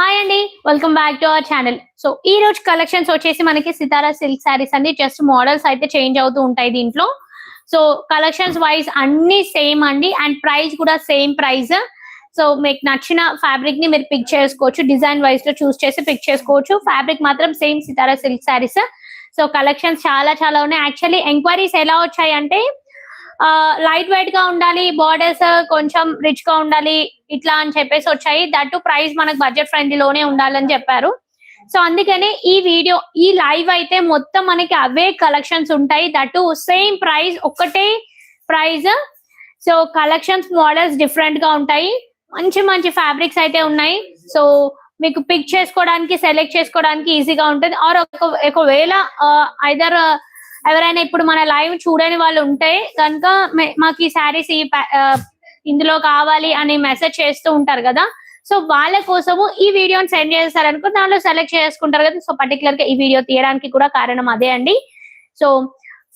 Hi అండి welcome back to our channel so ఈ రోజు కలెక్షన్స్ వచ్చేసి మనకి సితారా సిల్క్ శారీస్ అండి. జస్ట్ మోడల్స్ అయితే చేంజ్ అవుతూ ఉంటాయి దీంట్లో. సో కలెక్షన్స్ వైజ్ అన్ని సేమ్ అండి అండ్ ప్రైస్ కూడా సేమ్ ప్రైస్ సో మీకు నచ్చిన ఫ్యాబ్రిక్ని మీరు పిక్ చేసుకోవచ్చు. డిజైన్ వైజ్లో చూస్ చేసి పిక్ చేసుకోవచ్చు. ఫ్యాబ్రిక్ మాత్రం same Sitara silk sarees so collections చాలా చాలా ఉన్నాయి. యాక్చువల్లీ ఎంక్వైరీస్ ఎలా వచ్చాయి అంటే లైట్ వెయిట్గా ఉండాలి బార్డర్స్ కొంచెం రిచ్గా ఉండాలి ఇట్లా అని చెప్పేసి వచ్చాయి. దట్ ప్రైస్ మనకు బడ్జెట్ ఫ్రెండ్లీలోనే ఉండాలని చెప్పారు. సో అందుకనే ఈ వీడియో ఈ లైవ్ అయితే మొత్తం మనకి అవే కలెక్షన్స్ ఉంటాయి. దట్ సేమ్ ప్రైస్ ఒక్కటే ప్రైస్ సో కలెక్షన్స్ మోడల్స్ డిఫరెంట్గా ఉంటాయి. మంచి మంచి ఫ్యాబ్రిక్స్ అయితే ఉన్నాయి. సో మీకు పిక్ చేసుకోవడానికి సెలెక్ట్ చేసుకోవడానికి ఈజీగా ఉంటుంది. ఆర్ ఒకవేళ ఐదర్ ఎవరైనా ఇప్పుడు మన లైవ్ చూడని వాళ్ళు ఉంటే కనుక మాకు ఈ శారీస్ ఈ ఇందులో కావాలి అని మెసేజ్ చేస్తూ ఉంటారు కదా. సో వాళ్ళ కోసము ఈ వీడియోని సెండ్ చేస్తారనుకో దానిలో సెలెక్ట్ చేసుకుంటారు కదా. సో పర్టికులర్గా ఈ వీడియో తీయడానికి కూడా కారణం అదే అండి. సో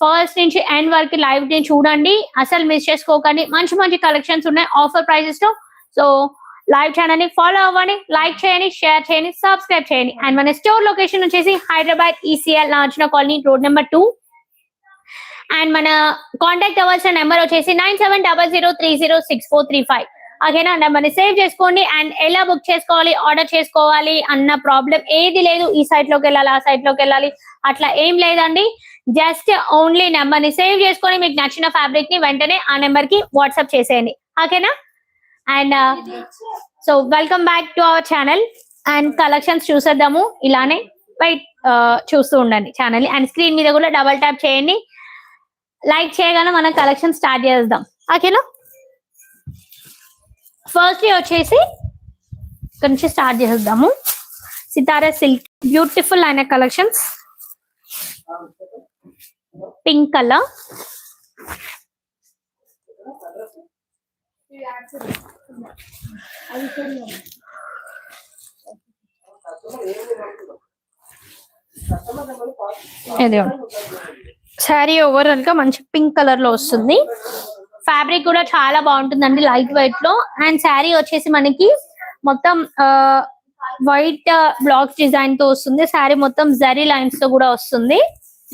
ఫస్ట్ నుంచి ఎండ్ వరకు లైవ్ని చూడండి. అసలు మిస్ చేసుకోకండి. మంచి మంచి కలెక్షన్స్ ఉన్నాయి. ఆఫర్ ప్రైసెస్లో. సో లైవ్ ఛానల్ని ఫాలో అవ్వండి. లైక్ చేయండి. షేర్ చేయండి. సబ్స్క్రైబ్ చేయండి. అండ్ మన స్టోర్ లొకేషన్ వచ్చేసి Hyderabad ECL నాచిన colony road number two and మన కాంటాక్ట్ అవ్వాల్సిన నెంబర్ వచ్చేసి nine seven double zero three zero six four three five ఓకేనా నెంబర్ని సేవ్ చేసుకోండి అండ్ ఎలా బుక్ చేసుకోవాలి ఆర్డర్ చేసుకోవాలి అన్న ప్రాబ్లం ఏది లేదు. ఈ సైట్లోకి వెళ్ళాలి ఆ సైట్లోకి వెళ్ళాలి. అట్లా ఏం లేదండి. జస్ట్ ఓన్లీ నెంబర్ని సేవ్ చేసుకొని మీకు నచ్చిన ఫ్యాబ్రిక్ని వెంటనే ఆ నెంబర్కి వాట్సాప్ చేసేయండి. ఓకేనా and so welcome back to our channel and collections చూసేద్దాము. ఇలానే వైట్ uh, చూస్తూ ఉండండి ఛానల్ అండ్ స్క్రీన్ మీద కూడా డబల్ ట్యాప్ చేయండి. లైక్ చేయగానే మనం కలెక్షన్ స్టార్ట్ చేద్దాం. ఓకేనా? ఫస్ట్ వచ్చేసి ఇక్కడ నుంచి స్టార్ట్ చేద్దాము. సితారా సిల్క్ బ్యూటిఫుల్ అయిన కలెక్షన్స్. పింక్ కలర్ ఇది శారీ ఓవరాల్గా మంచి పింక్ కలర్లో వస్తుంది. ఫ్యాబ్రిక్ కూడా చాలా బాగుంటుందండి లైట్ వెయిట్లో. అండ్ శారీ వచ్చేసి మనకి మొత్తం వైట్ బ్లాక్స్ డిజైన్తో వస్తుంది. శారీ మొత్తం జరీ లైన్స్తో కూడా వస్తుంది.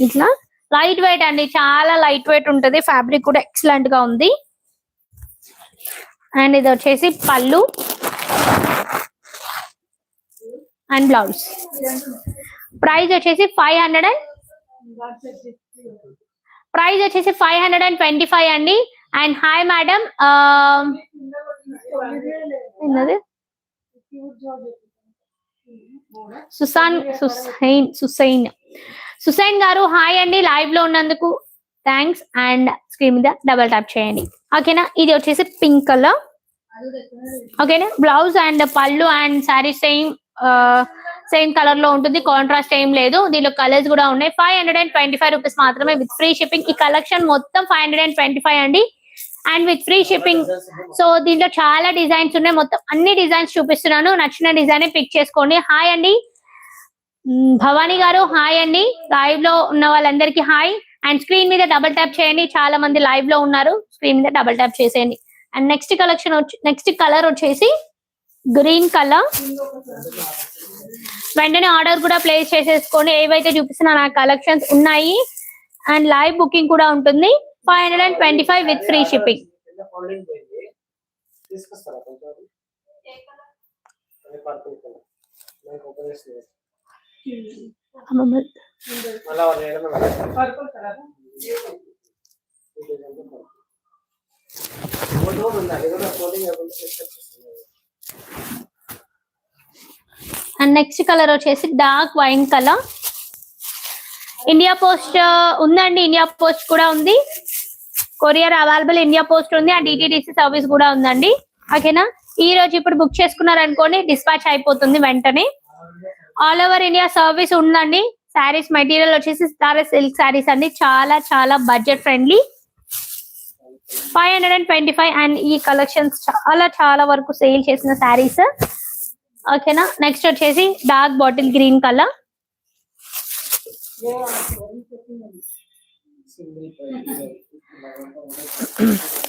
ఇట్లా లైట్ వెయిట్ అండి. చాలా లైట్ వెయిట్ ఉంటది. ఫ్యాబ్రిక్ కూడా ఎక్సలెంట్గా ఉంది. అండ్ ఇది వచ్చేసి పళ్ళు అండ్ బ్లౌజ్. ప్రైస్ వచ్చేసి ఫైవ్ హండ్రెడ్ అండ్ ప్రైస్ వచ్చేసి five hundred and twenty five అండి. అండ్ హాయ్ మేడం సుసాన్ సుసైన్ సుసైన్. సుసైన్ గారు హాయ్ అండి లైవ్లో ఉన్నందుకు థ్యాంక్స్ అండ్ స్క్రీన్ మీద డబల్ ట్యాప్ చేయండి. ఓకేనా? ఇది వచ్చేసి పింక్ కలర్ ఓకేనా? బ్లౌజ్ అండ్ పళ్ళు అండ్ శారీ సేమ్ సేమ్ కలర్లో ఉంటుంది కాంట్రాస్ట్ ఏం లేదు. దీనిలో కలర్స్ కూడా ఉన్నాయి. Five hundred and twenty five rupees మాత్రమే విత్ ఫ్రీ షిప్పింగ్ ఈ కలెక్షన్ మొత్తం five hundred and twenty five అండి. And with free shipping so దీంట్లో చాలా డిజైన్స్ ఉన్నాయి. మొత్తం అన్ని డిజైన్స్ చూపిస్తున్నాను. నచ్చిన డిజైన్ పిక్ చేసుకోండి. హాయ్ అండి. భవానీ గారు హాయ్ అండి. లైవ్లో ఉన్న వాళ్ళందరికీ హాయ్ అండ్ స్క్రీన్ మీద డబుల్ ట్యాప్ చేయండి. చాలా మంది లైవ్లో ఉన్నారు. స్క్రీన్ మీద డబుల్ ట్యాప్ చేసేయండి. And next collection next colour వచ్చేసి గ్రీన్ కలర్ వెంటనే ఆర్డర్ కూడా ప్లేస్ చేసేసుకోండి. ఏవైతే చూపిస్తున్నా నా కలెక్షన్స్ ఉన్నాయి. అండ్ లైవ్ బుకింగ్ కూడా ఉంటుంది. Five hundred and twenty five with free shipping. And next colour వచ్చేసి dark wine colour India post ఉందండి ఇండియా పోస్ట్ కూడా ఉంది. కొరియర్ అవైలబుల్ ఇండియా పోస్ట్ ఉంది. అండ్ డిటిడిసి సర్వీస్ కూడా ఉందండి. ఓకేనా ఈ రోజు ఇప్పుడు బుక్ చేసుకున్నారు అనుకోండి డిస్పాచ్ అయిపోతుంది వెంటనే. ఆల్ ఓవర్ ఇండియా సర్వీస్ ఉందండి. శారీస్ మెటీరియల్ వచ్చేసి సితారా సిల్క్ శారీస్ అండి. చాలా చాలా budget friendly five hundred and twenty five and ఈ కలెక్షన్స్ చాలా చాలా వరకు సేల్ చేసిన శారీస్ ఓకేనా? నెక్స్ట్ వచ్చేసి డార్క్ బాటిల్ గ్రీన్ కలర్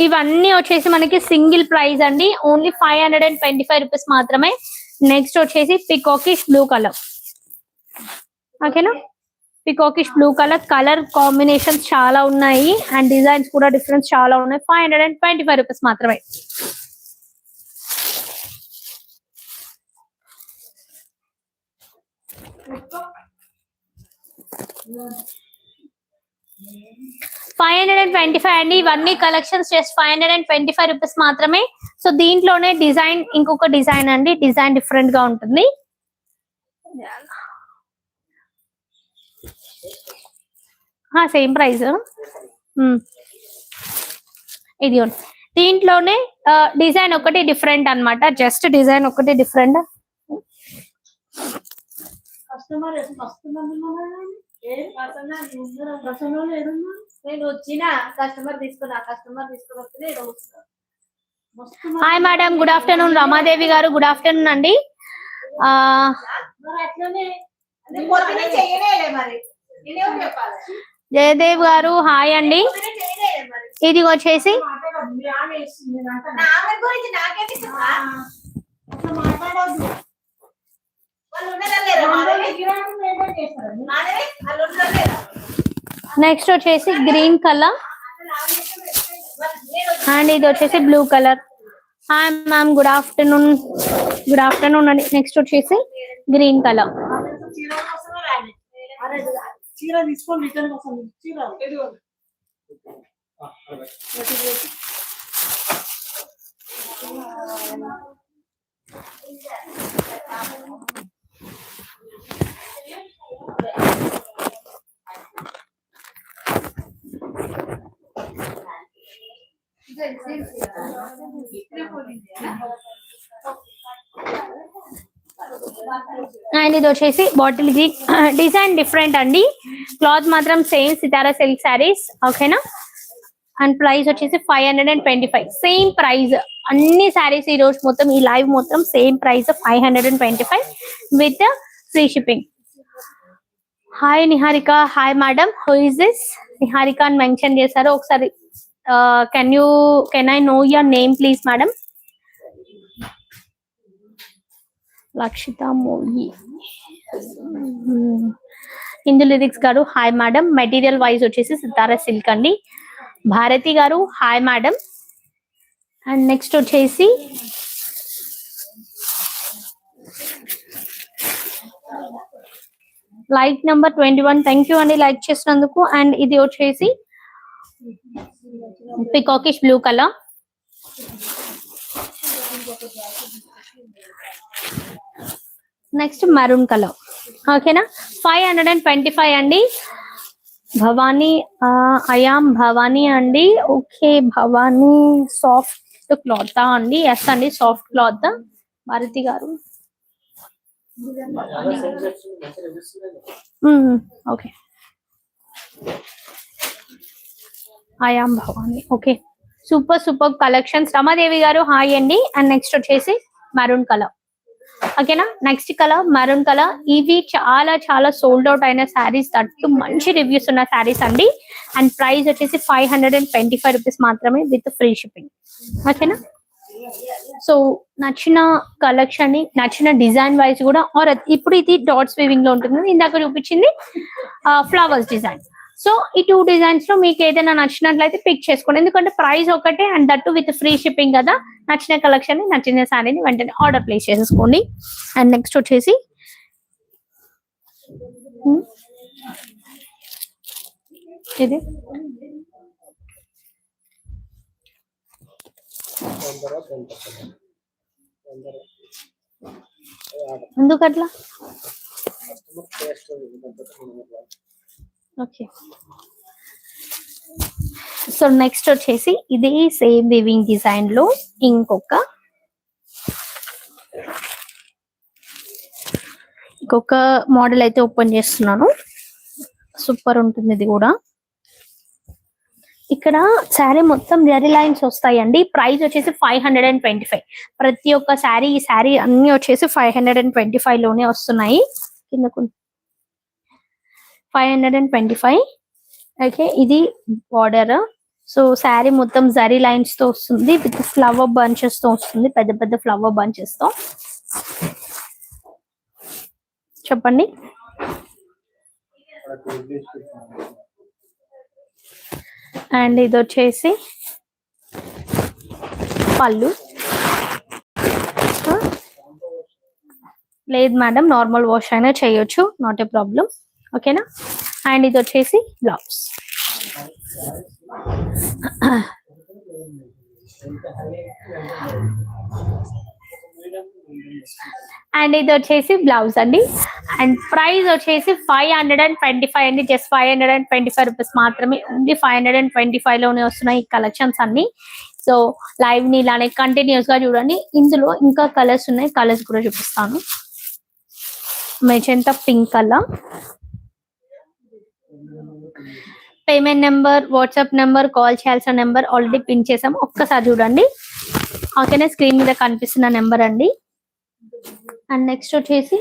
ఇవన్నీ వచ్చేసి మనకి సింగిల్ ప్రైస్ అండి. Only five hundred and twenty five rupees మాత్రమే. నెక్స్ట్ వచ్చేసి పికాకిష్ బ్లూ కలర్ ఓకేనా? Peacockish blue colour colour combinations చాలా ఉన్నాయి. అండ్ డిజైన్స్ కూడా డిఫరెన్స్ చాలా ఉన్నాయి. Five hundred and twenty five rupees మాత్రమే. Five hundred and twenty five అండి. ఇవన్నీ collections just five hundred and twenty five rupees మాత్రమే. సో దీంట్లోనే డిజైన్ ఇంకొక డిజైన్ అండి. డిజైన్ డిఫరెంట్గా ఉంటుంది. Same price. ఇది దీంట్లోనే డిజైన్ ఒకటి డిఫరెంట్ అన్నమాట. జస్ట్ డిజైన్ ఒకటి డిఫరెంట్. నేను వచ్చిన. కస్టమర్ తీసుకున్నా. కస్టమర్ తీసుకుని వస్తే. Hi madam good afternoon Ramadevi గారు గుడ్ ఆఫ్టర్నూన్ అండి. జయదేవ్ గారు హాయ్ అండి. ఇది వచ్చేసి. నెక్స్ట్ వచ్చేసి గ్రీన్ కలర్ అండ్ ఇది వచ్చేసి blue colour hi ma'am good afternoon good afternoon అండి. నెక్స్ట్ వచ్చేసి గ్రీన్ కలర్ చీర కోసమే రాలే. అరే చీర తీసుకొని రిటర్న్ కోసం చీర ఆ, అరవై. అండ్ ఇది వచ్చేసి బాటిల్కి. డిజైన్ డిఫరెంట్ అండి. క్లాత్ మాత్రం సేమ్ సితారా సిల్క్ శారీస్ ఓకేనా అండ్ ప్రైస్ వచ్చేసి five hundred and twenty five same price అన్ని శారీస్ ఈ రోజు మొత్తం ఈ లైవ్ మొత్తం same price five hundred and twenty five with free shipping hi Niharika hi madam who is this Niharika అని మెన్షన్ చేశారు. ఒకసారి can you can I know your name please madam Lakshita Moi Hindu lyrics గారు hi madam material wise వచ్చేసి Sitara silk అండి. భారతి గారు hi madam and next వచ్చేసి like number twenty one thank you అండి like చేసినందుకు. అండ్ ఇది వచ్చేసి peacockish blue colour. Next maroon colour. ఓకేనా? Five hundred and twenty five అండి. భవానీ అయామ్ భవానీ అండి. ఓకే భవానీ సాఫ్ట్ క్లాత్ అండి. ఎస్ అండి సాఫ్ట్ క్లాత్. భారతి గారు. Okay. I am Bhavani okay super super collections Ramadevi గారు హాయ్ అండి అండ్ నెక్స్ట్ వచ్చేసి మరూన్ కలర్ ఓకేనా నెక్స్ట్ కలర్ మరూన్ కలర్ ఇవి చాలా చాలా సోల్డ్ అవుట్ అయిన శారీస్ తట్టు మంచి రివ్యూస్ ఉన్న శారీస్ అండి. అండ్ ప్రైస్ వచ్చేసి five hundred and twenty five rupees మాత్రమే విత్ ఫ్రీ షిప్పింగ్ ఓకేనా సో నచ్చిన కలెక్షన్ని నచ్చిన డిజైన్ వైజ్ కూడా ఆర్ ఇప్పుడు ఇది డాట్స్ వీవింగ్లో ఉంటుంది ఇందాక చూపించింది ఫ్లవర్స్ డిజైన్ సో ఈ టూ డిజైన్స్లో మీకు ఏదైనా నచ్చినట్లయితే పిక్ చేసుకోండి. ఎందుకంటే ప్రైస్ ఒకటే and that with free shipping కదా. నచ్చిన కలెక్షన్ నచ్చిన శారీని వెంటనే ఆర్డర్ ప్లేస్ చేసేసుకోండి అండ్ నెక్స్ట్ వచ్చేసి ఇది? ఎందుకట్లా? ఓకే. సో నెక్స్ట్ వచ్చేసి ఇది సేమ్ వివింగ్ డిజైన్లో ఇంకొక ఇంకొక మోడల్ అయితే ఓపెన్ చేస్తున్నాను. సూపర్ ఉంటుంది ఇది కూడా. ఇక్కడ శారీ మొత్తం జరీ లైన్స్ వస్తాయండి. ప్రైస్ వచ్చేసి five hundred and twenty five ప్రతి ఒక్క శారీ ఈ శారీ అన్ని వచ్చేసి ఫైవ్ హండ్రెడ్ అండ్ ట్వంటీ ఫైవ్లోనే వస్తున్నాయి. కింద five hundred and twenty five. Okay ఇది బార్డర్ సో శారీ మొత్తం జరీ లైన్స్తో వస్తుంది విత్ ఫ్లవర్ బంచెస్తో వస్తుంది పెద్ద పెద్ద ఫ్లవర్ బంచెస్తో. చెప్పండి. అండ్ ఇది వచ్చేసి పళ్ళు. లేదు మేడం నార్మల్ వాష్ అయినా చేయొచ్చు నాట్ ఏ ప్రాబ్లం ఓకేనా? అండ్ ఇది వచ్చేసి బ్లౌజ్. అండ్ ఇది వచ్చేసి బ్లౌజ్ అండి. అండ్ ప్రైస్ వచ్చేసి five hundred and twenty five అండి. Just five hundred and twenty five rupees మాత్రమే ఉంది. ఫైవ్ హండ్రెడ్ అండ్ ట్వంటీ ఫైవ్లోనే వస్తున్నాయి ఈ కలెక్షన్స్ అన్ని. సో లైవ్ని ఇలానే కంటిన్యూస్గా చూడండి. ఇందులో ఇంకా కలర్స్ ఉన్నాయి. కలర్స్ కూడా చూపిస్తాను. Magenta pink colour. Payment number WhatsApp number call చేయాల్సిన నెంబర్ ఆల్రెడీ పిన్ చేసాం. ఒక్కసారి చూడండి. ఓకేనే స్క్రీన్ మీద కనిపిస్తున్న నెంబర్ అండి. అండ్ నెక్స్ట్ వచ్చేసి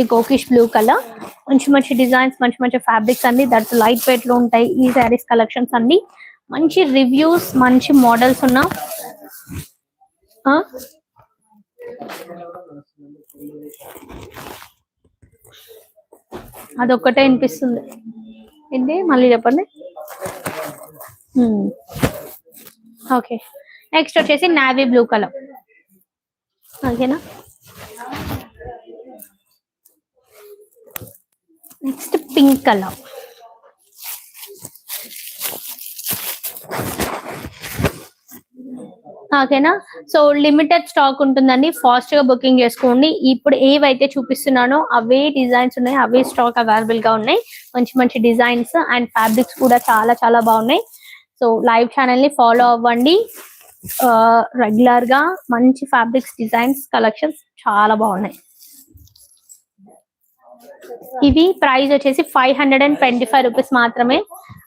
ఈ గోకిష్ బ్లూ కలర్. మంచి మంచి డిజైన్స్ మంచి మంచి ఫ్యాబ్రిక్స్ అండి. దట్ లైట్ వెయిట్లో ఉంటాయి. ఈ శారీస్ కలెక్షన్స్ అండి. మంచి రివ్యూస్ మంచి మోడల్స్ ఉన్న అదొక్కటే వినిపిస్తుంది. ఏంటి? మళ్ళీ చెప్పండి. ఓకే. నెక్స్ట్ వచ్చేసి నావీ బ్లూ కలర్ ఓకేనా? నెక్స్ట్ పింక్ కలర్ ఓకేనా? సో లిమిటెడ్ స్టాక్ ఉంటుందండి. ఫాస్ట్గా బుకింగ్ చేసుకోండి. ఇప్పుడు ఏవైతే చూపిస్తున్నానో అవే డిజైన్స్ ఉన్నాయి. అవే స్టాక్ అవైలబుల్గా ఉన్నాయి. మంచి మంచి డిజైన్స్ అండ్ ఫ్యాబ్రిక్స్ కూడా చాలా చాలా బాగున్నాయి. సో లైవ్ ఛానల్ని ఫాలో అవ్వండి. రెగ్యులర్గా మంచి ఫ్యాబ్రిక్స్ డిజైన్స్ కలెక్షన్స్ చాలా బాగున్నాయి. ఇవి ప్రైస్ వచ్చేసి five hundred and twenty five rupees మాత్రమే.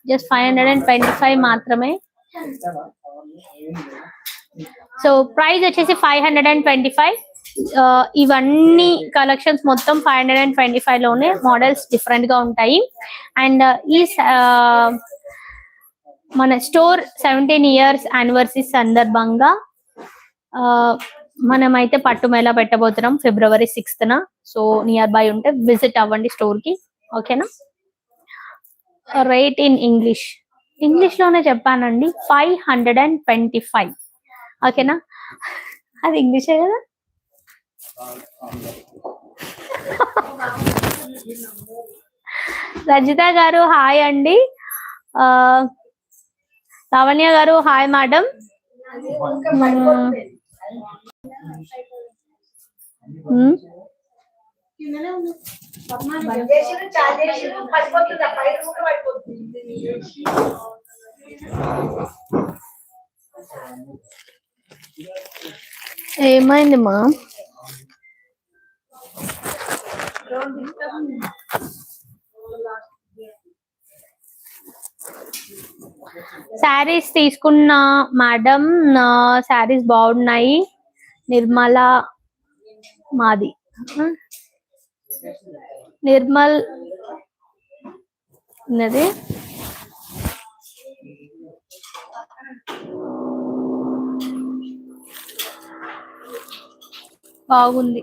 Just five hundred and twenty five మాత్రమే. సో ప్రైస్ వచ్చేసి five hundred and twenty five ఇవన్నీ కలెక్షన్స్ మొత్తం ఫైవ్ హండ్రెడ్ అండ్ ట్వంటీ ఫైవ్లోనే మోడల్స్ డిఫరెంట్గా ఉంటాయి. అండ్ uh, ఈ uh, మన స్టోర్ సెవెంటీన్ ఇయర్స్ యానివర్సరీ సందర్భంగా ఆ, మనమైతే పట్టుమేళ పెట్టబోతున్నాం ఫిబ్రవరి సిక్స్త్ న. సో నియర్ బై ఉంటే విజిట్ అవ్వండి స్టోర్కి. ఓకేనా రేట్ ఇన్ ఇంగ్లీష్ ఇంగ్లీష్లోనే చెప్పానండి five hundred and twenty five ఓకేనా? అది ఇంగ్లీషే కదా? రజిత గారు హాయ్ అండి. లావణ్య గారు హాయ్ మేడం. ఏమైంది మా? శారీస్ తీసుకున్న మేడం శారీస్ బాగున్నాయి. నిర్మల మాది. నిర్మల్ ఉన్నది. బాగుంది.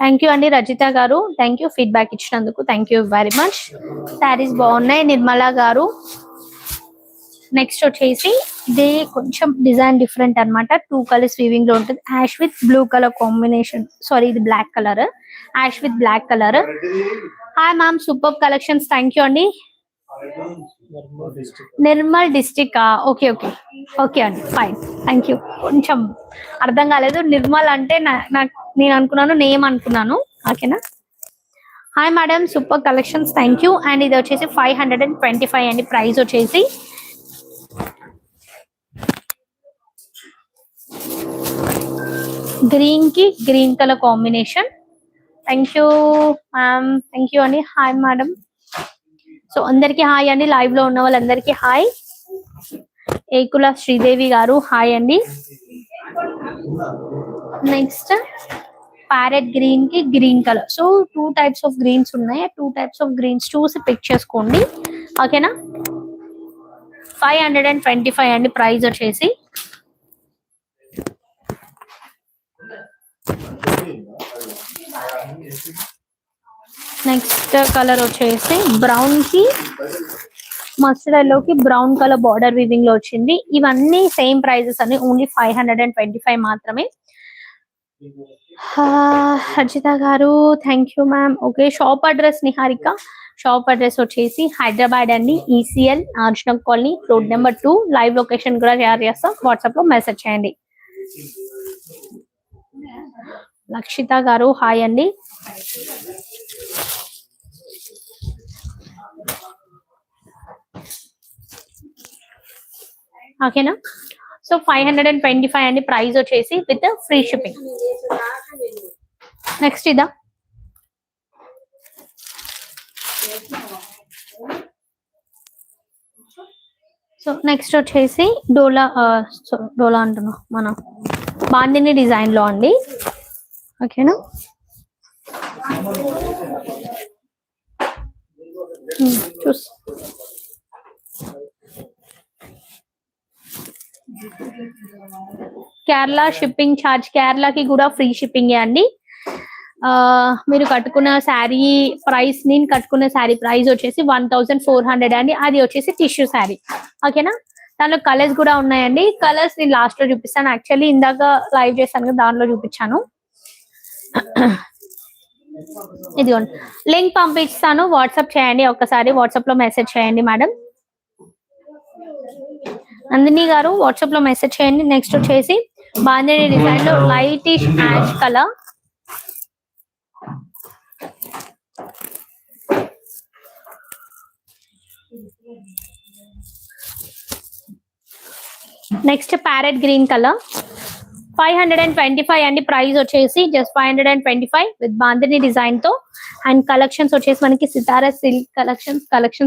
థ్యాంక్ యూ అండి రజిత గారు. థ్యాంక్ యూ ఫీడ్బ్యాక్ ఇచ్చినందుకు. Thank you very much saris బాగున్నాయి. నిర్మల గారు. నెక్స్ట్ వచ్చేసి ఇది కొంచెం డిజైన్ డిఫరెంట్ అన్నమాట. టూ కలర్స్ వీవింగ్లో ఉంటుంది. Ash with blue colour combination sorry ఇది black colour ash with black colour hi ma'am super collections thank you అండి. Nirmal district okay okay okay అండి. ఫైన్ థ్యాంక్ యూ కొంచెం అర్థం కాలేదు. నిర్మల్ అంటే నాకు నేను అనుకున్నాను నేమ్ అనుకున్నాను. ఓకేనా hi madam super collections thank you and ఇది వచ్చేసి five hundred and twenty five అండి. ప్రైస్ వచ్చేసి గ్రీన్కి green colour combination thank you ma'am thank you అండి హాయ్ మేడం సో అందరికి హాయ్ అండి. లైవ్లో ఉన్న వాళ్ళందరికీ హాయ్ ఏకుల శ్రీదేవి గారు హాయ్ అండి. నెక్స్ట్ ప్యారెట్ గ్రీన్కి green colour so two types of greens ఉన్నాయి. టూ టైప్స్ ఆఫ్ గ్రీన్స్ చూసి పిక్ చేసుకోండి. ఓకేనా five hundred and twenty five అండి ప్రైస్ వచ్చేసి. నెక్స్ట్ కలర్ వచ్చేసి బ్రౌన్కి మస్టర్డ్లోకి బ్రౌన్ కలర్ బార్డర్ వివింగ్లో వచ్చింది. ఇవన్నీ సేమ్ ప్రైజెస్ అని only five hundred and twenty five మాత్రమే. హర్జిత గారు thank you ma'am. Okay shop address Niharika. Shop address వచ్చేసి హైదరాబాద్ అండి ECL Arjuna colony road number two. Live location కూడా షేర్ చేస్తాం. వాట్సాప్లో మెసేజ్ చేయండి. లక్షిత గారు హాయ్ అండి. ఓకేనా so five hundred and twenty five అండి ప్రైస్ వచ్చేసి విత్ ఫ్రీ షిప్పింగ్ నెక్స్ట్ ఇదా? సో నెక్స్ట్ వచ్చేసి డోలా సో డోలా అంటున్నా మన. బాందిని డిజైన్లో అండి. ఓకేనా hmm, చూస్ కేరళ షిప్పింగ్ ఛార్జ్ కేరళకి కూడా ఫ్రీ షిప్పింగ్ అండి. మీరు కట్టుకున్న శారీ ప్రైస్ నేను కట్టుకున్న శారీ ప్రైస్ వచ్చేసి వన్ థౌసండ్ ఫోర్ హండ్రెడ్ అండి. అది వచ్చేసి టిష్యూ శారీ. ఓకేనా? దానిలో కలర్స్ కూడా ఉన్నాయండి. కలర్స్ నేను లాస్ట్లో చూపిస్తాను. యాక్చువల్లీ ఇందాక లైవ్ చేశాను కదా దానిలో చూపించాను. ఇదిగోండి. లింక్ పంపిస్తాను. వాట్సాప్ చేయండి. ఒక్కసారి వాట్సాప్లో మెసేజ్ చేయండి మేడం. నందిని గారు వాట్సాప్లో మెసేజ్ చేయండి. నెక్స్ట్ వచ్చేసి బాంధిని డిజైన్లో lightish ash colour next parrot green colour five hundred and twenty five అండి. ప్రైస్ వచ్చేసి just five hundred and twenty five with bandhani డిజైన్తో. అండ్ కలెక్షన్స్ వచ్చేసి మనకి సితారా సిల్క్ కలెక్షన్స్ కలెక్షన్స్